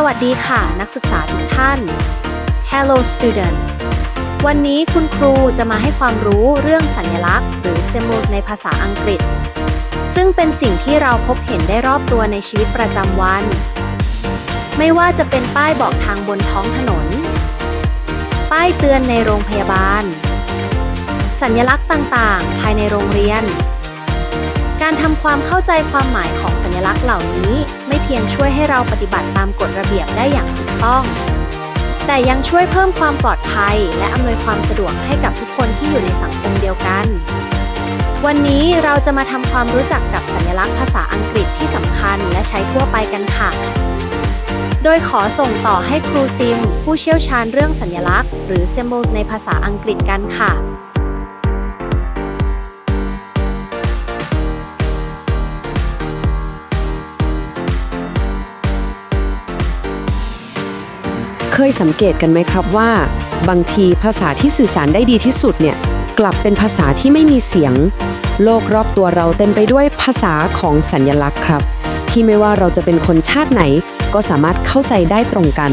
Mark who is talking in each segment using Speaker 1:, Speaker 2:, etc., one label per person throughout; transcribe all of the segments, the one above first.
Speaker 1: สวัสดีค่ะ นักศึกษาทุกท่าน Hello student วันนี้คุณครูจะมาให้ความรู้เรื่องสัญลักษณ์ หรือ symbols ในภาษาอังกฤษ ซึ่งเป็นสิ่งที่เราพบเห็นได้รอบตัวในชีวิตประจำวัน ไม่ว่าจะเป็นป้ายบอกทางบนท้องถนน ป้ายเตือนในโรงพยาบาล สัญลักษณ์ต่างๆ ภายในโรงเรียน การทำความเข้าใจความหมายของสัญลักษณ์เหล่านี้ ไม่เพียงช่วยให้เราปฏิบัติตามกฎระเบียบได้อย่างถูกต้อง แต่ยังช่วยเพิ่มความปลอดภัย และอำนวยความสะดวกให้กับทุกคนที่อยู่ในสังคมเดียวกัน วันนี้เราจะมาทำความรู้จักกับสัญลักษณ์ภาษาอังกฤษที่สำคัญและใช้ทั่วไปกันค่ะ โดยขอส่งต่อให้ครูซิม ผู้เชี่ยวชาญเรื่องสัญลักษณ์ หรือ symbols ในภาษาอังกฤษกันค่ะ
Speaker 2: เคยสังเกตกันไหมครับว่า บางทีภาษาที่สื่อสารได้ดีที่สุดเนี่ยกลับเป็นภาษาที่ไม่มีเสียง โลกรอบตัวเราเต็มไปด้วยภาษาของสัญลักษณ์ครับ ที่ไม่ว่าเราจะเป็นคนชาติไหน ก็สามารถเข้าใจได้ตรงกัน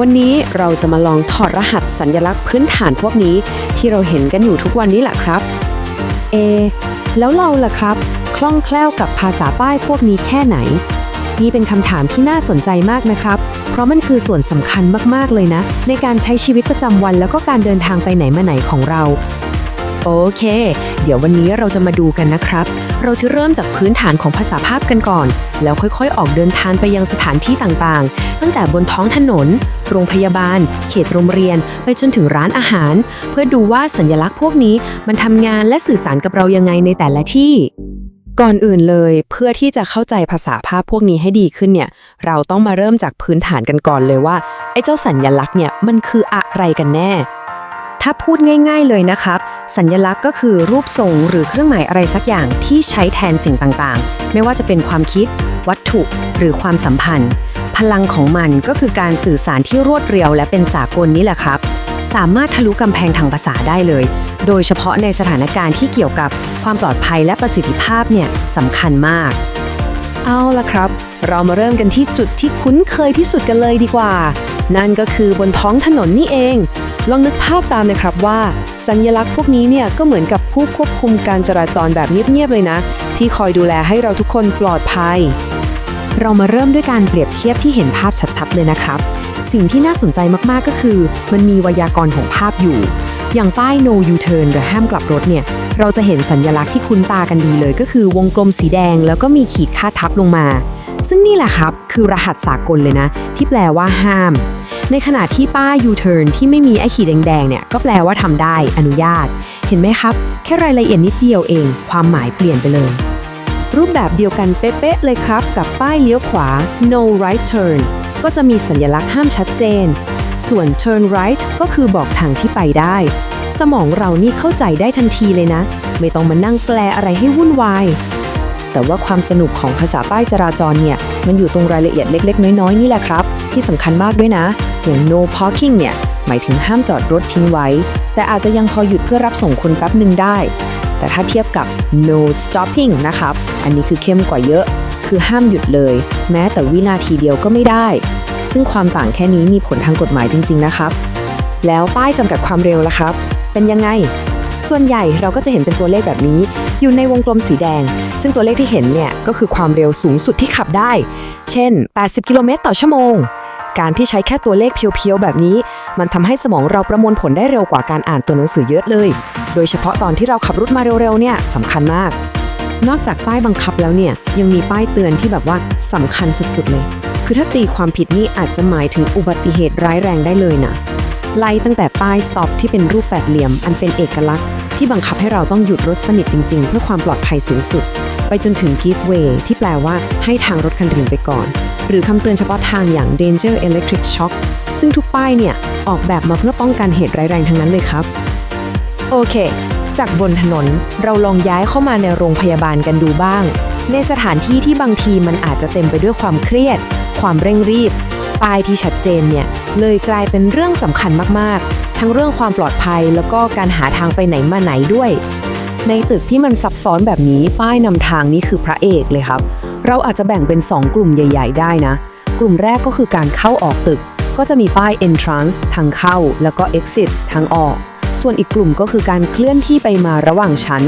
Speaker 2: วันนี้เราจะมาลองถอดรหัสสัญลักษณ์พื้นฐานพวกนี้ ที่เราเห็นกันอยู่ทุกวันนี้แหละครับ เอ แล้วเราล่ะครับ คล่องแคล่วกับภาษาป้ายพวกนี้แค่ไหน นี่เป็นคำถามที่น่าสนใจมากนะครับ เพราะมันคือส่วนสำคัญมากๆเลยนะ ในการใช้ชีวิตประจำวันแล้วก็การเดินทางไปไหนมาไหนของเรา โอเค เดี๋ยววันนี้เราจะมาดูกันนะครับ เราจะเริ่มจากพื้นฐานของภาษาภาพกันก่อน แล้วค่อยๆ ออกเดินทางไปยังสถานที่ต่างๆ ตั้งแต่บนท้องถนน โรงพยาบาล เขตโรงเรียน ไปจนถึงร้านอาหาร เพื่อดูว่าสัญลักษณ์พวกนี้มันทำงานและสื่อสารกับเรายังไงในแต่ละที่ ก่อนอื่นเลยเพื่อที่จะเข้าใจภาษาภาพพวกนี้ให้ดีขึ้นเนี่ย เราต้องมาเริ่มจากพื้นฐานกันก่อนเลยว่า ไอ้เจ้าสัญญลักษณ์เนี่ยมันคืออะไรกันแน่ ถ้าพูดง่าย ๆเลยนะครับ สัญญลักษณ์ก็คือรูปทรงหรือเครื่องหมายอะไรสักอย่างที่ใช้แทนสิ่งต่างๆ ไม่ว่าจะเป็นความคิด วัตถุ หรือความสัมพันธ์ พลังของมันก็คือการสื่อสารที่รวดเร็วและเป็นสากลนี่แหละครับ สามารถทะลุกำแพงทางภาษาได้เลย โดยเฉพาะในสถานการณ์ที่เกี่ยวกับความปลอดภัยและประสิทธิภาพเนี่ยสำคัญมาก เอาละครับ เรามาเริ่มกันที่จุดที่คุ้นเคยที่สุดกันเลยดีกว่า นั่นก็คือบนท้องถนนนี่เอง ลองนึกภาพตามนะครับว่า สัญลักษณ์พวกนี้เนี่ยก็เหมือนกับผู้ควบคุมการจราจรแบบเงียบๆเลยนะ ที่คอยดูแลให้เราทุกคนปลอดภัย เรามาเริ่มด้วยการเปรียบเทียบที่เห็นภาพชัดๆเลยนะครับ สิ่งที่น่าสนใจมากๆก็คือ มันมีไวยากรณ์ของภาพอยู่ อย่างป้าย no U turn หรือห้ามกลับรถเนี่ย เราจะเห็นสัญลักษณ์ที่คุ้นตากันดีเลยก็คือวงกลมสีแดงแล้วก็มีขีดคาดทับลงมา ซึ่งนี่แหละครับ คือรหัสสากลเลยนะ ที่แปลว่าห้าม ในขณะที่ป้าย U turn ที่ไม่มีไอ้ขีดแดงๆเนี่ยก็แปลว่าทำได้อนุญาต เห็นไหมครับ แค่รายละเอียดนิดเดียวเอง ความหมายเปลี่ยนไปเลยรูปแบบเดียวกันเป๊ะๆเลยครับ กับป้ายเลี้ยวขวา no right turn ก็จะมีสัญลักษณ์ห้ามชัดเจน ส่วน turn right ก็คือบอกทางที่ไปได้ สมองเรานี่เข้าใจได้ทันทีเลยนะ ไม่ต้องมานั่งแปลอะไรให้วุ่นวาย แต่ว่าความสนุกของภาษาป้ายจราจรเนี่ย มันอยู่ตรงรายละเอียดเล็ก ๆ น้อย ๆ นี่แหละครับ ที่สำคัญมากด้วยนะ อย่าง no parking เนี่ย หมายถึงห้ามจอดรถทิ้งไว้ แต่อาจจะยังพอหยุดเพื่อรับส่งคนแป๊บหนึ่งได้ แต่ถ้าเทียบกับ no stopping นะครับ อันนี้คือเข้มกว่าเยอะ คือห้ามหยุดเลย แม้แต่วินาทีเดียวก็ไม่ได้ ซึ่งความต่างแค่นี้มีผลทางกฎหมายจริง ๆ นะครับ แล้วป้ายจำกัดความเร็วล่ะครับ เป็นยังไง ส่วนใหญ่เราก็จะเห็นเป็นตัวเลขแบบนี้ อยู่ในวงกลมสีแดง ซึ่งตัวเลขที่เห็นเนี่ยก็คือความเร็วสูงสุดที่ขับได้ เช่น 80 กิโลเมตรต่อชั่วโมงการที่ใช้แค่ตัวเลขเพียวๆ แบบนี้ มันทำให้สมองเราประมวลผลได้เร็วกว่าการอ่านตัวหนังสือเยอะเลย โดยเฉพาะตอนที่เราขับรถมาเร็วๆ เนี่ยสำคัญมาก นอกจากป้ายบังคับแล้วเนี่ย ยังมีป้ายเตือนที่แบบว่าสำคัญสุดๆ เลย คือถ้าตีความผิดนี่อาจจะหมายถึงอุบัติเหตุร้ายแรงได้เลยนะ ไล่ตั้งแต่ป้าย stop ที่เป็นรูปแปดเหลี่ยม อันเป็นเอกลักษณ์ ที่บังคับให้เราต้องหยุดรถสนิทจริง ๆ เพื่อความปลอดภัยสูงสุด ไปจนถึง give way ที่แปลว่าให้ทางรถคันอื่นไปก่อน หรือคำเตือนเฉพาะทางอย่าง danger electric shock ซึ่งทุกป้ายเนี่ยออกแบบมาเพื่อป้องกันเหตุร้ายแรงทั้งนั้นเลยครับ โอเค จากบนถนนเราลองย้ายเข้ามาในโรงพยาบาลกันดูบ้าง ในสถานที่ที่บางทีมันอาจจะเต็มไปด้วยความเครียด ความเร่งรีบ ป้ายที่ชัดเจนเนี่ยเลยกลายเป็นเรื่องสำคัญมากๆ ทั้งเรื่องความปลอดภัยแล้วก็การหาทางไปไหนมาไหนด้วย ในตึกที่มันซับซ้อนแบบนี้ป้ายนำทางนี่คือพระเอกเลยครับ เราอาจจะแบ่งเป็น 2 กลุ่มใหญ่ ๆ ได้นะกกลุ่มแรกก็คือการเข้าออกตึก ก็จะมีป้าย entrance ทางเข้า แล้วก็ exit ทางออก ส่วนอีกกลุ่มก็คือการเคลื่อนที่ไปมาระหว่างชั้น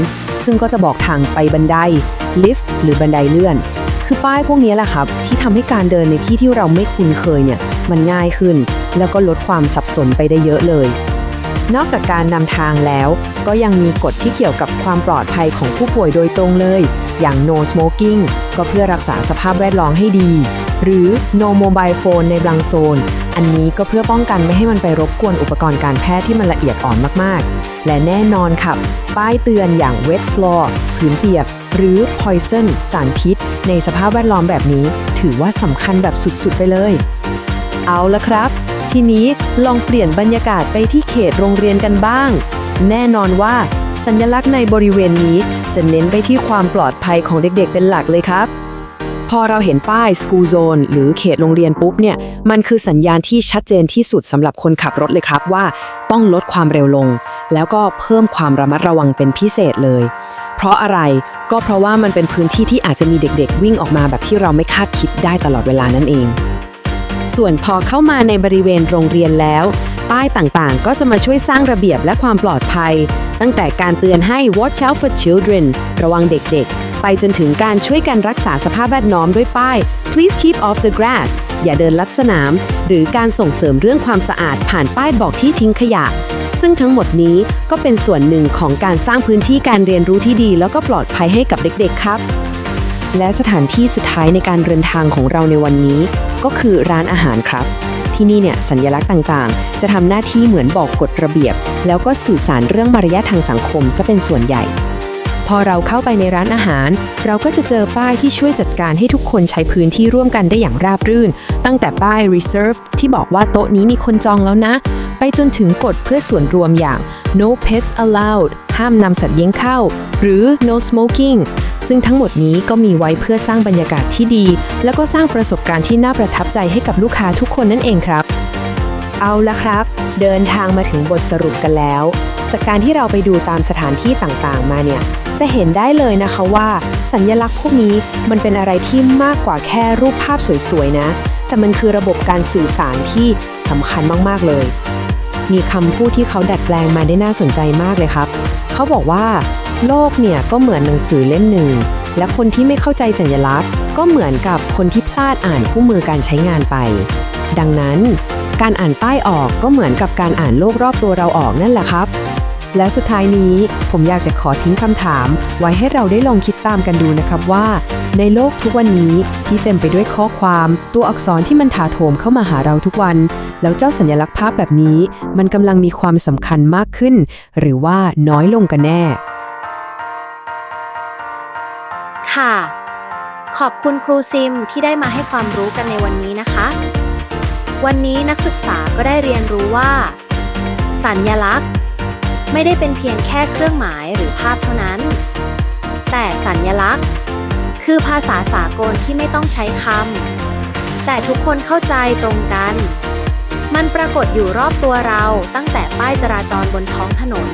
Speaker 2: ซึ่งก็จะบอกทางไปบันไดลิฟต์หรือบันไดเลื่อน คือป้ายพวกนี้แหละครับ ที่ทำให้การเดินในที่ที่เราไม่คุ้นเคยเนี่ยมันง่ายขึ้น แล้วก็ลดความสับสนไปได้เยอะเลย นอกจากการนำทางแล้ว ก็ยังมีกฎที่เกี่ยวกับความปลอดภัยของผู้ป่วยโดยตรงเลย อย่าง no smoking ก็เพื่อรักษาสภาพแวดล้อมให้ดี หรือ no mobile phone ในบางโซน อันนี้ก็เพื่อป้องกันไม่ให้มันไปรบกวนอุปกรณ์การแพทย์ที่มันละเอียดอ่อนมากๆ และแน่นอนครับ ป้ายเตือนอย่าง wet floor ผืนเปียก หรือ poison สารพิษ ในสภาพแวดล้อมแบบนี้ ถือว่าสำคัญแบบสุดๆไปเลย เอาละครับ ทีนี้ลองเปลี่ยนบรรยากาศไปที่เขตโรงเรียนกันบ้าง แน่นอนว่าสัญลักษณ์ในบริเวณนี้ จะเน้นไปที่ความปลอดภัยของเด็กๆ เป็นหลักเลยครับ พอเราเห็นป้าย School Zone หรือเขตโรงเรียนปุ๊บเนี่ย มันคือสัญญาณที่ชัดเจนที่สุดสำหรับคนขับรถเลยครับว่าต้องลดความเร็วลง แล้วก็เพิ่มความระมัดระวังเป็นพิเศษเลย เพราะอะไรก็เพราะว่ามันเป็นพื้นที่ที่อาจจะมีเด็กๆ วิ่งออกมาแบบที่เราไม่คาดคิดได้ตลอดเวลานั่นเอง ส่วนพอเข้ามาในบริเวณโรงเรียนแล้ว ป้ายต่างๆ ก็จะมาช่วยสร้างระเบียบและความปลอดภัย ตั้งแต่การเตือนให้ watch out for children ระวังเด็กๆ ไปจนถึงการช่วยกันรักษาสภาพแวดล้อมด้วยป้าย please keep off the grass อย่าเดินลัดสนาม หรือการส่งเสริมเรื่องความสะอาดผ่านป้ายบอกที่ทิ้งขยะ ซึ่งทั้งหมดนี้ก็เป็นส่วนหนึ่งของการสร้างพื้นที่การเรียนรู้ที่ดี แล้วก็ปลอดภัยให้กับเด็ก ๆ ครับ และสถานที่สุดท้ายในการเดินทางของเราในวันนี้ ก็คือร้านอาหารครับ ที่นี่เนี่ยสัญลักษณ์ต่างๆ จะทำหน้าที่เหมือนบอกกฎระเบียบ แล้วก็สื่อสารเรื่องมารยาททางสังคมซะเป็นส่วนใหญ่ พอเราเข้าไปในร้านอาหาร เราก็จะเจอป้ายที่ช่วยจัดการให้ทุกคนใช้พื้นที่ร่วมกันได้อย่างราบรื่น ตั้งแต่ป้าย reserve ที่บอกว่าโต๊ะนี้มีคนจองแล้วนะ ไปจนถึงกฎเพื่อส่วนรวมอย่าง no pets allowed ห้ามนำสัตว์เลี้ยงเข้า หรือ no smoking ซึ่งทั้งหมดนี้ก็มีไว้เพื่อสร้างบรรยากาศที่ดี แล้วก็สร้างประสบการณ์ที่น่าประทับใจให้กับลูกค้าทุกคนนั่นเองครับ เอาละครับ เดินทางมาถึงบทสรุปกันแล้ว จากการที่เราไปดูตามสถานที่ต่างๆ มาเนี่ย จะเห็นได้เลยนะคะว่าสัญญลักษณ์พวกนี้มันเป็นอะไรที่มากกว่าแค่รูปภาพสวยๆนะ แต่มันคือระบบการสื่อสารที่สำคัญมากๆเลย มีคำพูดที่เขาดัดแปลงมาได้น่าสนใจมากเลยครับ เขาบอกว่า โลกเนี่ยก็เหมือนหนังสือเล่มหนึ่งและคนที่ไม่เข้าใจสัญลักษณ์ ก็เหมือนกับคนที่พลาดอ่านคู่มือการใช้งานไป ดังนั้น การอ่านป้ายออกก็เหมือนกับการอ่านโลกรอบตัวเราออกนั่นแหละครับ และสุดท้ายนี้ผมอยากจะขอทิ้งคำถาม ไว้ให้เราได้ลองคิดตามกันดูนะครับว่า ในโลกทุกวันนี้ที่เต็มไปด้วยข้อความ ตัวอักษรที่มันถาโถมเข้ามาหาเราทุกวัน แล้วเจ้าสัญลักษณ์ภาพแบบนี้ มันกำลังมีความสำคัญมากขึ้น หรือว่าน้อยลงกันแน่
Speaker 1: ค่ะ ขอบคุณครูซิมที่ได้มาให้ความรู้กันในวันนี้นะคะ วันนี้นักศึกษาก็ได้เรียนรู้ว่า สัญญลักษณ์ ไม่ได้เป็นเพียงแค่เครื่องหมายหรือภาพเท่านั้น แต่สัญญลักษณ์ คือภาษาสากลที่ไม่ต้องใช้คำแต่ทุกคนเข้าใจตรงกัน มันปรากฏอยู่รอบตัวเราตั้งแต่ป้ายจราจรบนท้องถนน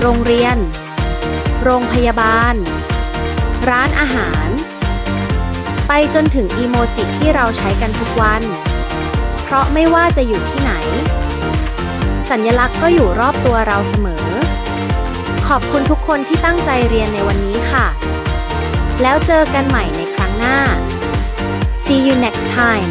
Speaker 1: โรงเรียน โรงพยาบาล ร้านอาหาร ไปจนถึงอีโมจิที่เราใช้กันทุกวัน ราะไม่ว่าจะอยู่ที่ไหน สัญลักษณ์ก็อยู่รอบตัวเราเสมอ ขอบคุณทุกคนที่ตั้งใจเรียนในวันนี้ค่ะ แล้วเจอกันใหม่ในครั้งหน้า See you next time